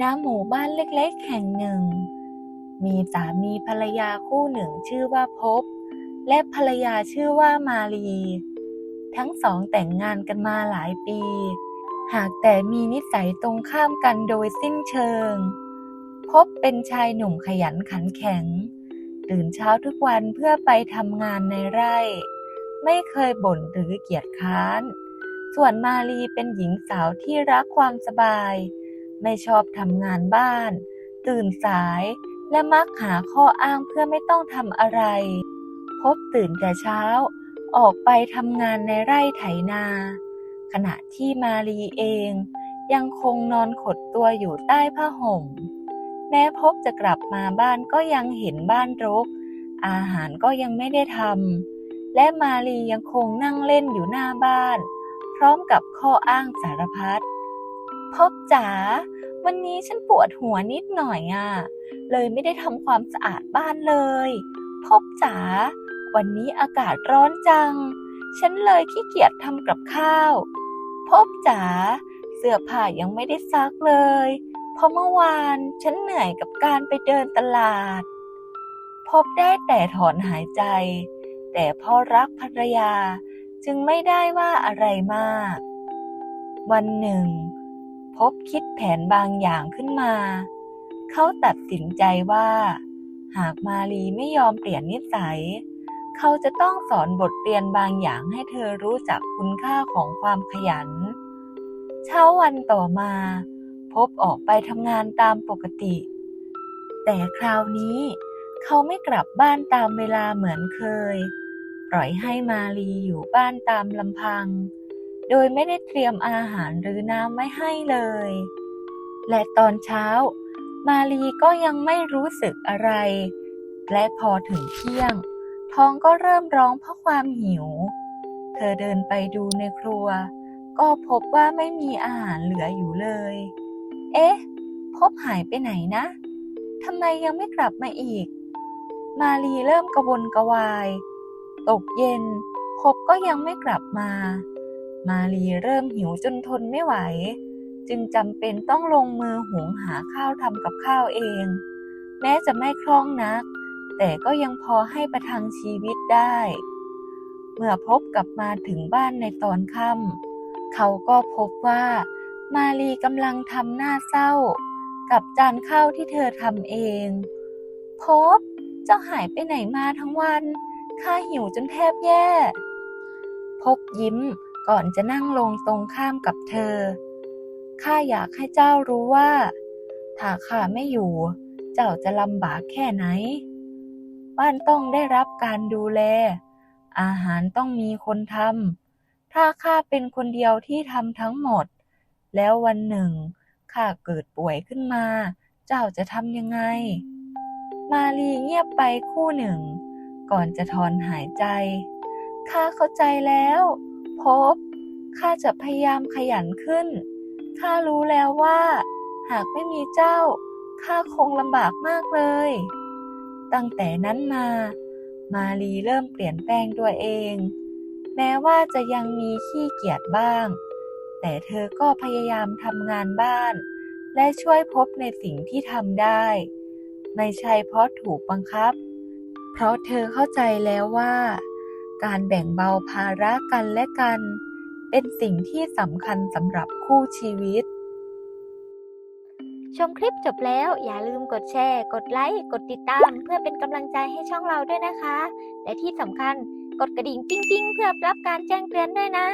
ณหมู่บ้านเล็กๆ แห่งหนึ่ง มีสามีภรรยาคู่หนึ่งชื่อว่าพบ และภรรยาชื่อว่ามาลี ทั้งสองแต่งงานกันมาหลายปี หากแต่มีนิสัยตรงข้ามกันโดยสิ้นเชิง พบเป็นชายหนุ่มขยันขันแข็ง ตื่นเช้าทุกวันเพื่อไปทำงานในไร่ ไม่เคยบ่นหรือเกียจค้าน ส่วนมาลีเป็นหญิงสาวที่รักความสบาย ไม่ชอบทำงานบ้าน ตื่นสาย และมักหาข้ออ้างเพื่อไม่ต้องทำอะไร พบตื่นแต่เช้า ออกไปทำงานในไร่ไถนา ขณะที่มาลีเอง ยังคงนอนขดตัวอยู่ใต้ผ้าห่ม แม้พบจะกลับมาบ้านก็ยังเห็นบ้านรก อาหารก็ยังไม่ได้ทำและมาลียังคงนั่งเล่นอยู่หน้าบ้าน พร้อมกับข้ออ้างสารพัด พบจ๋าวันนี้ฉันปวดหัวนิดหน่อยอะ เลยไม่ได้ทำความสะอาดบ้านเลย พบจ๋าวันนี้อากาศร้อนจัง ฉันเลยขี้เกียจทำกับข้าว พบจ๋าเสื้อผ้ายังไม่ได้ซักเลย เพราะเมื่อวานฉันเหนื่อยกับการไปเดินตลาด พบได้แต่ถอนหายใจ แต่พ่อรักภรรยาจึงไม่ได้ว่าอะไรมาก วันหนึ่ง พบคิดแผนบางอย่างขึ้นมา เขาตัดสินใจว่า หากมาลีไม่ยอมเปลี่ยนนิสัย เขาจะต้องสอนบทเรียนบางอย่างให้เธอรู้จักคุณค่าของความขยัน เช้าวันต่อมา พบออกไปทำงานตามปกติ แต่คราวนี้เขาไม่กลับบ้านตามเวลาเหมือนเคย ปล่อยให้มาลีอยู่บ้านตามลำพัง โดยไม่ได้เตรียมอาหารหรือน้ำไว้ให้เลย และตอนเช้า มาลีก็ยังไม่รู้สึกอะไร และพอถึงเที่ยง ท้องก็เริ่มร้องเพราะความหิว เธอเดินไปดูในครัว ก็พบว่าไม่มีอาหารเหลืออยู่เลย เอ๊ะ พบหายไปไหนนะทำไมยังไม่กลับมาอีก มาลีเริ่มกระวนกระวาย ตกเย็น พบก็ยังไม่กลับมา มาลีเริ่มหิวจนทนไม่ไหว จึงจำเป็นต้องลงมือหุงหาข้าวทำกับข้าวเอง แม้จะไม่คล่องนัก แต่ก็ยังพอให้ประทังชีวิตได้ เมื่อพบกลับมาถึงบ้านในตอนค่ำเขาก็พบว่ามาลีกำลังทำหน้าเศร้า กับจานข้าวที่เธอทำเอง พบเจ้าหายไปไหนมาทั้งวัน ข้าหิวจนแทบแย่ พบยิ้ม ก่อนจะนั่งลงตรงข้ามกับเธอ ข้าอยากให้เจ้ารู้ว่า ถ้าข้าไม่อยู่ เจ้าจะลำบากแค่ไหน บ้านต้องได้รับการดูแล อาหารต้องมีคนทำ ถ้าข้าเป็นคนเดียวที่ทำทั้งหมด แล้ววันหนึ่งข้าเกิดป่วยขึ้นมา เจ้าจะทำยังไง มาลีเงียบไปคู่หนึ่ง ก่อนจะถอนหายใจ ข้าเข้าใจแล้ว พบ ข้าจะพยายามขยันขึ้น ข้ารู้แล้วว่า หากไม่มีเจ้า ข้าคงลำบากมากเลย ตั้งแต่นั้นมา มาลีเริ่มเปลี่ยนแปลงตัวเอง แม้ว่าจะยังมีขี้เกียจบ้าง แต่เธอก็พยายามทำงานบ้าน และช่วยพบในสิ่งที่ทำได้ ไม่ใช่เพราะถูกบังคับ เพราะเธอเข้าใจแล้วว่า การแบ่งเบาภาระกันและกัน เป็นสิ่งที่สำคัญสำหรับคู่ชีวิต ชมคลิปจบแล้วอย่าลืมกดแชร์ กดไลค์ กดติดตาม เพื่อเป็นกำลังใจให้ช่องเราด้วยนะคะ และที่สำคัญกดกระดิ่งปิ้งๆ เพื่อรับการแจ้งเตือนด้วยนะ